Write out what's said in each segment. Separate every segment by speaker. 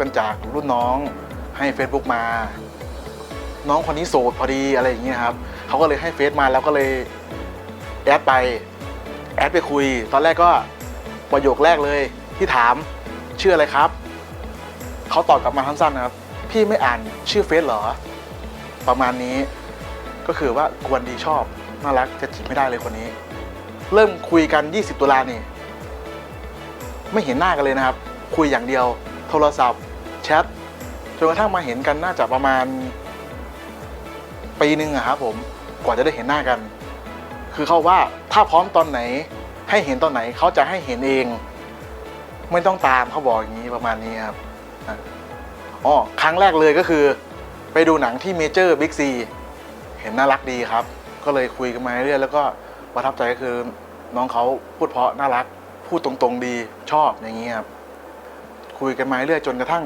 Speaker 1: กันจากรุ่นน้องให้ Facebook มา น้องคนนี้โสดพอดีอะไรอย่างเงี้ยครับเขาก็เลยให้เฟซมาแล้วก็เลยแอดไปแอดไปคุย ตอนแรกก็ประโยคแรกเลยที่ถามชื่ออะไรครับเขาตอบกลับมาสั้นๆนะครับ พี่ไม่อ่านชื่อเฟซเหรอ ประมาณนี้ก็คือว่ากวนดีชอบน่ารักจะจีบไม่ได้เลยคนนี้ เริ่มคุยกัน 20 ตุลานี่ ไม่เห็นหน้ากันเลยนะครับ คุยอย่างเดียว โทรศัพท์ แชทจนกระทั่งมาเห็นกันน่าจะประมาณ ปีหนึ่งอะครับผมกว่าจะได้เห็นหน้ากัน คือเขาว่าถ้าพร้อมตอนไหน ให้เห็นตอนไหนเขาจะให้เห็นเอง ไม่ต้องตามเขาบอกอย่างนี้ประมาณนี้ครับอ๋อครั้งแรกเลยก็คือ ไปดูหนังที่เมเจอร์บิ๊กซีเห็นน่ารักดีครับ ก็เลยคุยกันมาเรื่อยแล้วก็ประทับใจก็คือน้องเขาพูดเพราะน่ารัก พูดตรงๆดีชอบอย่างนี้ครับคุยกันมาเรื่อยจนกระทั่ง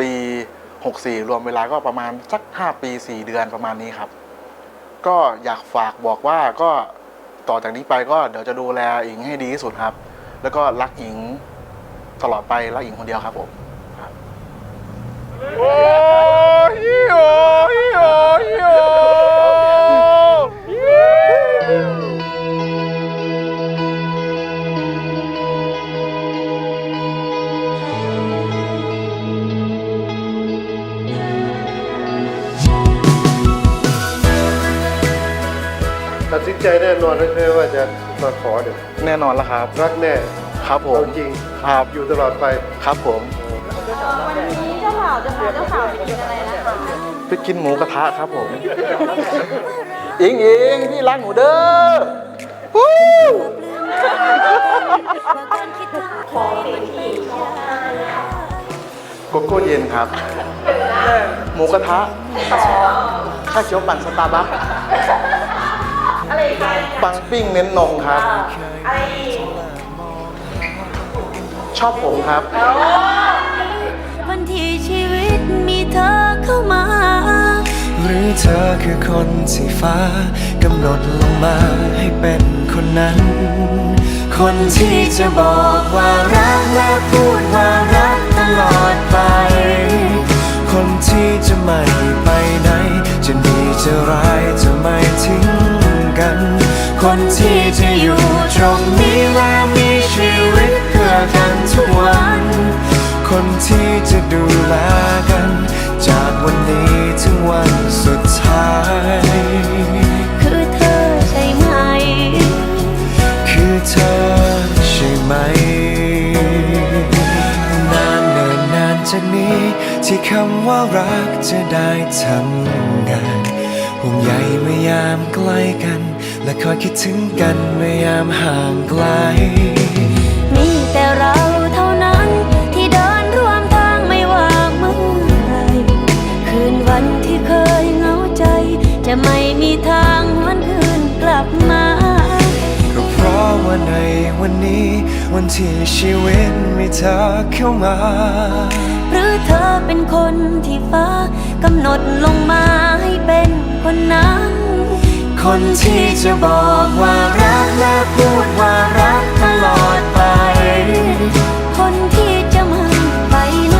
Speaker 1: ปี 64 รวมเวลาก็ประมาณสัก 5 ปี 4 เดือนประมาณนี้ครับ ก็อยากฝากบอกว่าก็ต่อจากนี้ไปก็เดี๋ยวจะดูแลอิงให้ดีที่สุดครับ แล้วก็รักอิงตลอดไปรักอิงคนเดียวครับผมครับ
Speaker 2: โอ้ยโอ้ยโอ้ยโอ้ย
Speaker 3: นใจแน่นอนแล้วใช่ไหมว่าจะมาขอเนี่ย
Speaker 1: แน่นอนแล้วครับ
Speaker 3: รักแน่
Speaker 1: ครับผม
Speaker 3: เอาจริง
Speaker 1: ครับ
Speaker 3: อยู่ตลอดไป
Speaker 1: ครับผม
Speaker 4: วันนี้เจ้าบ่าวจะพาเจ้าสาวไปกินอะไรนะคะ
Speaker 1: ไปกินหมูกระทะครับผม อิงอิงพี่รักหนูเด้อวู้
Speaker 4: ของสิ่งที่
Speaker 1: โกโก้เย็นครับ หมูกระทะข้าวเขียวปั่นสตาร์บัค
Speaker 4: อะไรอีกคะ
Speaker 1: ปังปิ้งเน้นนมครับ
Speaker 4: อะไรอีก
Speaker 1: ชอบผมครับ
Speaker 5: วันที่ชีวิตมีเธอเข้ามา
Speaker 6: หรือเธอคือคนที่ฟ้ากำหนดลงมาให้เป็นคนนั้น คนที่จะบอกว่ารักและพูดว่ารักตลอดไป คนที่จะไม่ไปไหน จะดีจะร้ายจะไม่ทิ้ง กัน คนที่จะอยู่ตรงนี้และมีชีวิตเพื่อกันทุกวัน คนที่จะดูแลกัน จากวันนี้ถึงวันสุดท้าย
Speaker 5: คือเธอใช่ไหม
Speaker 6: คือเธอใช่ไหม นานเนินนานจากนี้ ที่คำว่ารักจะได้ทำงานห่วงใยเมื่อยามใกล้กัน และคอยคิดถึงกันเมื่อยามห่างไกล
Speaker 5: มีแต่เราเท่านั้นที่เดินร่วมทางไม่ว่าเมื่อไหรคืนวันที่เคยเหงาใจ จะไม่มีทางหวนคืนกลับมา
Speaker 6: ก็เพราะว่าในวันนี้ วันที่ชีวิตมีเธอเข้ามา
Speaker 5: หรือเธอเป็นคนที่ฟ้ากำหนดลงมาให้เป็นคนนั้น
Speaker 6: คนที่จะบอกว่ารักและพูดว่ารักตลอดไป
Speaker 5: คนที่จะไม่ไปไหน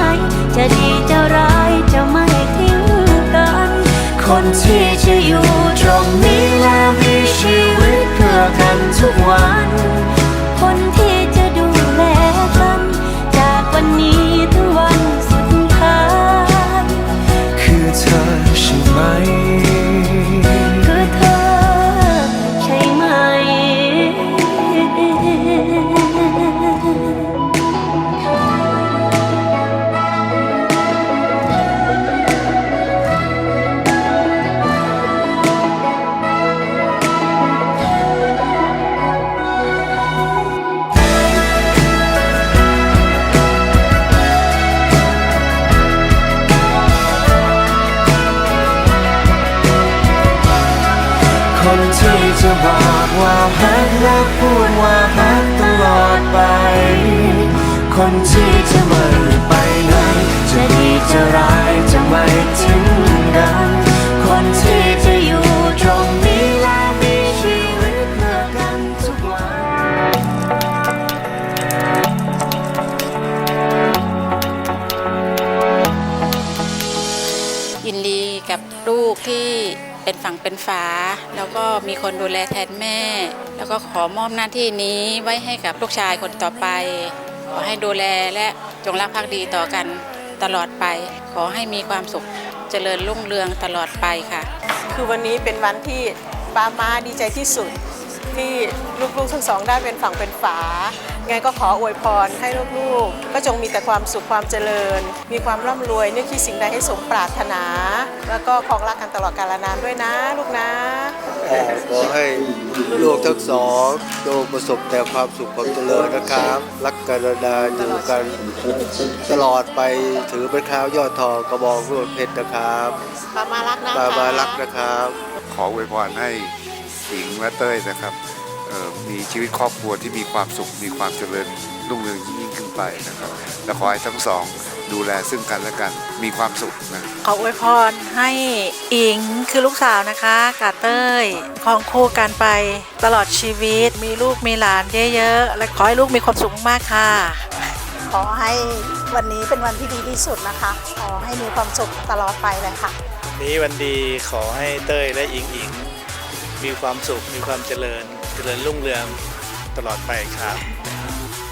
Speaker 5: จะดีจะร้ายจะไม่ทิ้งกัน
Speaker 6: คนที่จะอยู่ตรงนี้และมีชีวิตเพื่อกันทุกวัน
Speaker 5: คนที่ ฮัก
Speaker 6: และพูดว่าฮักตลอดไป คนที่จะไม่ไปไหนจะดีจะร้ายจะไม่
Speaker 7: ฝา แล้วก็มีคนดูแลแทนแม่ แล้วก็ขอมอบหน้าที่นี้ไว้ให้กับลูกชายคนต่อไป ขอให้ดูแลและจงรักภักดีต่อกันตลอดไป ขอให้มีความสุขเจริญรุ่งเรืองตลอดไปค่ะ
Speaker 8: คือวันนี้เป็นวันที่ป้ามาดีใจที่สุดที่ลูกๆทั้งสองได้เป็นฝั่งเป็นฝา ไงก็ขออวยพรให้ลูกๆ ก็จงมีแต่ความสุขความเจริญ มีความร่ำรวยนึกคิดสิ่งใดให้สมปรารถนา แล้วก็ครองรักกันตลอดกาลนานด้วยนะ ลูกนะ
Speaker 3: ขอให้ลูกทั้งสองโดงประสบแต่ความสุขความเจริญนะครับ รักกันนานๆอยู่กันตลอดไปถือเป็นข้าวยอดทองกระบองรวดเพชรนะครับ
Speaker 8: ป้ามารักนะ
Speaker 3: มา
Speaker 8: คะ
Speaker 3: มารักนะครับ
Speaker 2: ขออวยพรให้หญิงและเต้ยนะครับเอ่อ มีชีวิตครอบครัวที่มีความสุข มีความเจริญรุ่งเรืองยิ่งขึ้นไปนะครับ และขอให้ทั้งสองดูแลซึ่งกันและกันมีความสุขนะ
Speaker 9: ขออวยพรให้อิงคือลูกสาวนะคะกับเต้ยครองคู่กันไปตลอดชีวิต มีลูกมีหลานเยอะๆ และขอให้ลูกมีความสุขมากๆค่ะ
Speaker 8: ขอให้วันนี้เป็นวันที่ดีที่สุดนะคะ ขอให้มีความสุขตลอดไปเลยค่ะ
Speaker 10: นี้วันดีขอให้เต้ยและอิงอิงมีความสุขมีความเจริญ เจริญรุ่งเรืองตลอดไปครับ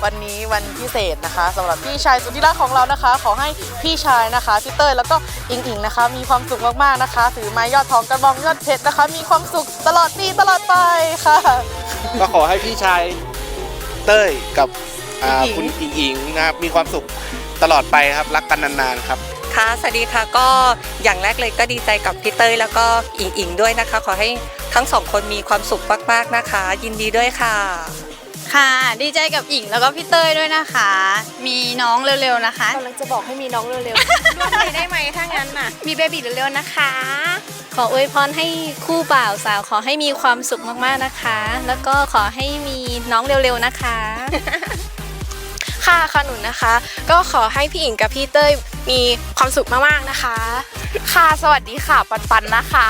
Speaker 11: วันนี้วันพิเศษนะคะสำหรับพี่ชายสุดที่รักของเรานะคะ ขอให้พี่ชายนะคะพี่เต้ยแล้วก็อิงอิงนะคะ มีความสุขมากๆนะคะถือไม้ยอดทองกระบองยอดเพชรนะคะ มีความสุขตลอดปีตลอดไปค่ะ
Speaker 10: ก็ขอให้พี่ชายเต้ยกับอ่า
Speaker 11: อิงอิง
Speaker 10: คุณอิงอิงนะครับมีความสุขตลอดไปครับรักกันนานๆครับ
Speaker 9: ค่ะ สวัสดีค่ะ ก็อย่างแรกเลยก็ดีใจกับพี่เต้ยแล้วก็อิงอิงด้วยนะคะ ขอให้ทั้งสองคนมีความสุขมากๆนะคะ ยินดีด้วยค่ะ
Speaker 4: ค่ะ ดีใจกับอิงแล้วก็พี่เต้ยด้วยนะคะ มีน้องเร็วๆนะคะ
Speaker 8: กำลังจะบอกให้มีน้องเร็ว
Speaker 4: ร่วมเลยได้ไหมถ้างั้นน่ะ มีเบบีเร็วๆนะคะ ขออวยพรให้คู่บ่าวสาวขอให้มีความสุขมากๆนะคะ แล้วก็ขอให้มีน้องเร็วๆนะคะ
Speaker 11: ค่ะขนุนนะคะ ก็ขอให้พี่อิงกับพี่เต้ยมีความสุขมากๆนะคะ ค่ะสวัสดีค่ะปันปันนะคะ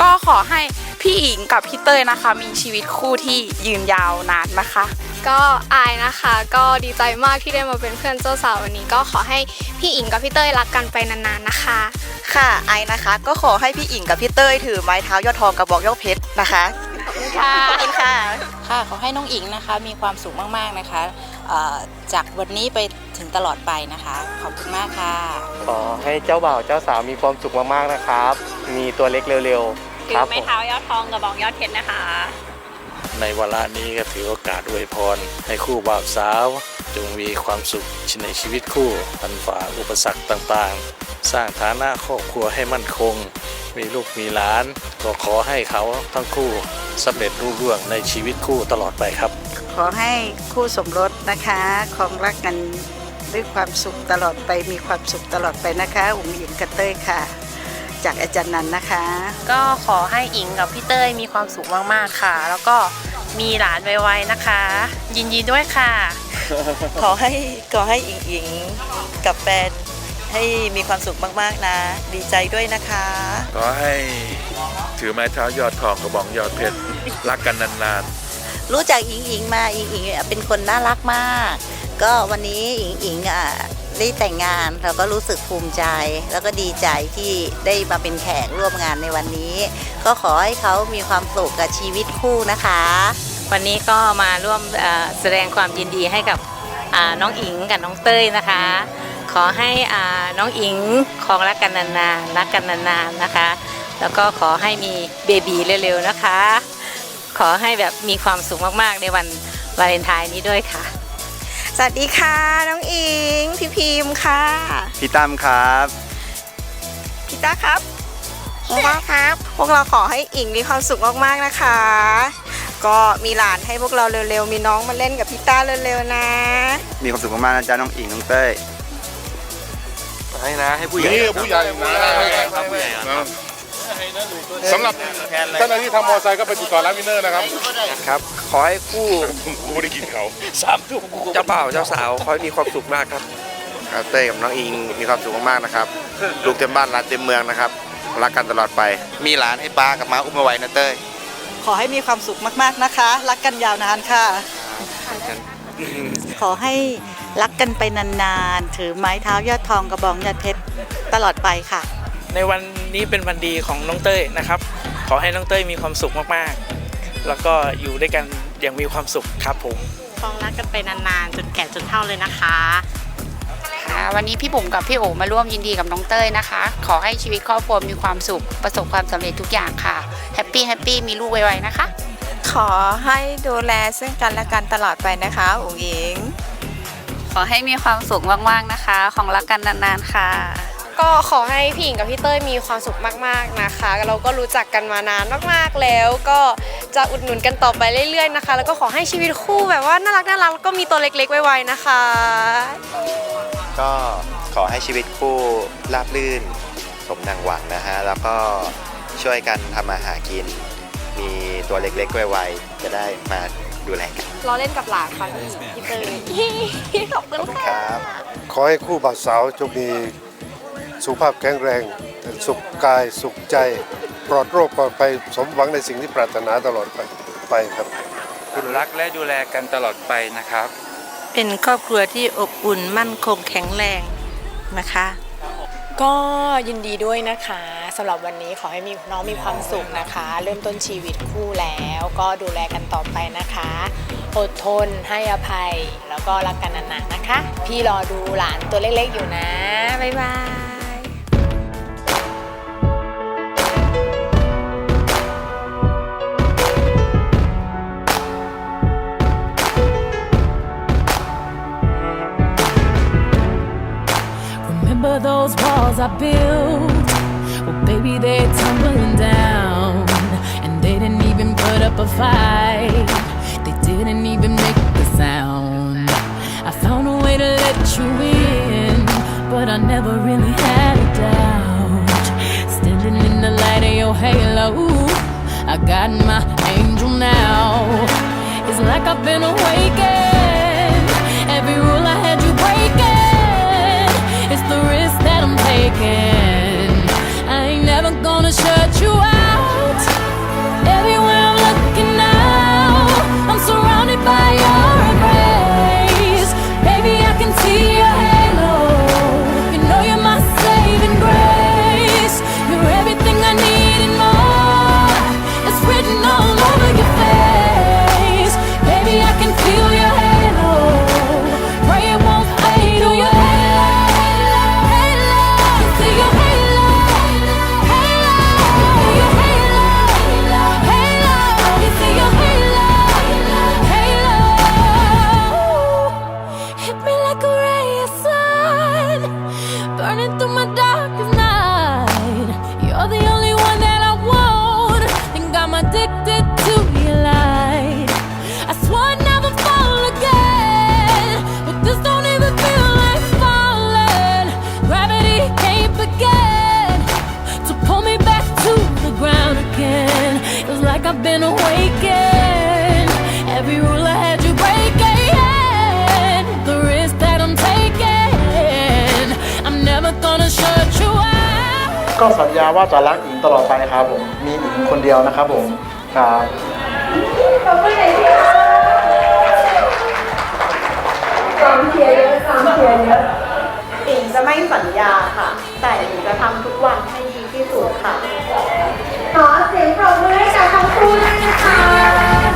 Speaker 11: ก็ขอให้พี่อิงกับพี่เต้ยนะคะ มีชีวิตคู่ที่ยืนยาวนานนะคะ
Speaker 4: ก็อายนะคะ ก็ดีใจมากที่ได้มาเป็นเพื่อนเจ้าสาววันนี้ ก็ขอให้พี่อิงกับพี่เต้ยรักกันไปนานๆนะคะ
Speaker 11: ค่ะไอนะคะ ก็ขอให้พี่อิงกับพี่เต้ยถือไม้เท้ายอดทองกระบอกยอดเพชรนะคะ
Speaker 4: ค่ะ
Speaker 11: ขอบคุณค่ะ
Speaker 7: ค่ะ ขอให้น้องอิงนะคะ มีความสุขมาก ๆ นะคะเอ่อจากวันนี้ไปถึงตลอดไปนะคะ ขอบคุณมากค่ะ
Speaker 10: ขอให้เจ้าบ่าวเจ้าสาวมีความสุขมากๆนะครับ มีตัวเล็กเร็วๆ
Speaker 4: ถือไม้เท้ายอดทองกับบองยอดเพชรนะคะ
Speaker 10: ในวาระนี้ก็ถือโอกาสอวยพร ให้คู่บ่าวสาว จงมีความสุขในชีวิตคู่พันฝ่าอุปสรรคต่างๆ สร้างฐานะครอบครัวให้มั่นคง มีลูกมีหลาน ก็ขอให้เขาทั้งคู่สำเร็จรุ่งเรืองในชีวิตคู่ตลอดไปครับ
Speaker 9: ขอให้คู่สมรสนะคะของรักกันด้วยความสุขตลอดไปมีความสุขตลอดไปนะคะอุ๋งอิงกับเต้ยค่ะ จากอาจารย์นันนะคะ
Speaker 11: ก็ขอให้อิงกับพี่เต้ยมีความสุขมากๆค่ะ แล้วก็มีหลานไวๆนะคะ ยินดีด้วยค่ะ
Speaker 9: ขอให้ขอให้อิงอิงกับแฟน ให้มีความสุขมากๆนะ ดีใจด้วยนะคะ
Speaker 2: ขอให้ถือไม้เท้ายอดทองกระบองยอดเพชรรักกันนานๆ
Speaker 9: รู้จักอิงอิงมาอิงอิงเป็นคนน่ารักมาก ก็วันนี้อิงอิงอะได้แต่งงานเราก็รู้สึกภูมิใจ แล้วก็ดีใจที่ได้มาเป็นแขกร่วมงานในวันนี้ ก็ขอให้เขามีความสุขกับชีวิตคู่นะคะ
Speaker 7: วันนี้ก็มาร่วมเอ่อแสดงความยินดีให้กับอ่าน้องอิงกับน้องเต้ยนะคะ ขอให้อ่าน้องอิงครองรักกันนานๆรักกันนานๆนะคะ แล้วก็ขอให้มีเบบีเร็วๆนะคะ ขอให้แบบมีความสุขมากๆในวันวาเลนไทน์นี้ด้วยค่ะ
Speaker 11: สวัสดีค่ะน้องอิงพี่พิมพ์ค่ะ
Speaker 10: พี่ตั้มครับ
Speaker 11: พี่ต้าครับพี่ต้าครับ พวกเราขอให้อิงมีความสุขมากๆนะคะ ก็มีหลานให้พวกเราเร็วๆ มีน้องมาเล่นกับพี่ต้าเร็วๆนะ
Speaker 10: มีความสุขมากๆนะจ๊ะน้องอิงน้องเต้ย ให้นะให้ผู้ใหญ่
Speaker 2: นี่ผู้ใหญ่นะ
Speaker 10: ครับผู้ใหญ่ครับ
Speaker 2: สำหรับท่านใดที่ทำมอเตอร์ไซค์ก็ไปติดต่อร้านวินเนอร์นะครับ
Speaker 10: ครับ ขอให้คู่
Speaker 2: กูไม่ได้กินเขา
Speaker 10: สามทุ่มเจ้าบ่าวเจ้าสาวขอให้มีความสุขมากครับครับเต้ยกับน้องอิงมีความสุขมากๆนะครับลูกเต็มบ้านหลานเต็มเมืองนะครับรักกันตลอดไป มีหลานให้ป้ากับม้าอุ้มมาไว้นะเต้ย
Speaker 9: ขอให้มีความสุขมากๆนะคะ รักกันยาวนานค่ะ ขอให้รักกันไปนานๆ ถือไม้เท้ายอดทองกระบองยอดเพชรตลอดไปค่ะ
Speaker 12: ในวันนี้เป็นวันดีของน้องเต้ยนะครับ ขอให้น้องเต้ยมีความสุขมากๆ แล้วก็อยู่ด้วยกันอย่างมีความสุขครับผม
Speaker 7: คองรักกันไปนานๆจนแก่จนเฒ่าเลยนะคะ
Speaker 11: ค่ะวันนี้พี่บุ๋มกับพี่โอมาร่วมยินดีกับน้องเต้ยนะคะ ขอให้ชีวิตครอบครัวมีความสุขประสบความสำเร็จทุกอย่างค่ะแฮปปี้แฮปปี้มีลูกไวๆนะคะ
Speaker 8: ขอให้ดูแลซึ่งกันและกันตลอดไปนะคะอุ๋งอิง
Speaker 4: ขอให้มีความสุขมากๆนะคะ ของรักกันนานๆค่ะ
Speaker 11: ก็ขอให้พี่หญิงกับพี่เต้ยมีความสุขมากๆนะคะ เราก็รู้จักกันมานานมากๆแล้ว ก็จะอุดหนุนกันต่อไปเรื่อยๆนะคะ แล้วก็ขอให้ชีวิตคู่แบบว่าน่ารักน่ารักแล้วก็มีตัวเล็กๆไวๆนะคะ
Speaker 13: ก็ขอให้ชีวิตคู่ราบรื่น สมดังหวังนะฮะ แล้วก็ช่วยกันทำมาหากิน มีตัวเล็กๆไวๆจะได้มาดูแลกัน
Speaker 11: รอเล่นกับหลานค่ะพี่พี่เตยขอบคุณค่ะ
Speaker 13: ครับ
Speaker 3: ขอให้คู่บ่าวสาวจงมีสุขภาพแข็งแรง สุขกายสุขใจ ปลอดโรคปลอดภัยสมหวังในสิ่งที่ปรารถนาตลอดไปไปครับ
Speaker 10: คุณรักและดูแลกันตลอดไปนะครับ
Speaker 7: เป็นครอบครัวที่อบอุ่นมั่นคงแข็งแรงนะคะ
Speaker 11: ก็ยินดีด้วยนะคะสำหรับวันนี้ขอให้มีน้องมีความสุขนะคะ เริ่มต้นชีวิตคู่แล้วก็ดูแลกันต่อไปนะคะ อดทนให้อภัยแล้วก็รักกันนานๆนะคะ พี่รอดูหลานตัวเล็กๆอยู่นะ บ๊ายบาย
Speaker 5: those walls I built? Baby, they're tumbling down. And they didn't even put up a fight, they didn't even make a sound. I found a way to let you in, but I never really had a doubt. Standing in the light of your halo, I got my angel now. It's like I've been awakened. the show. ก็สัญญาว่าจะรักอิงตลอดไปครับผม มีอิงคนเดียวนะครับผมครับขอบคุณหน่ครับะกองเชียรเยอะกามเชียรเยอะอิงจะไม่
Speaker 1: สัญญาค่ะ แต่อิงจะทำทุกวันให้ดีที่สุดค่ะ ขอเสียงปรบมื
Speaker 8: อให้กับทั้งคู่ด้วยนะคะ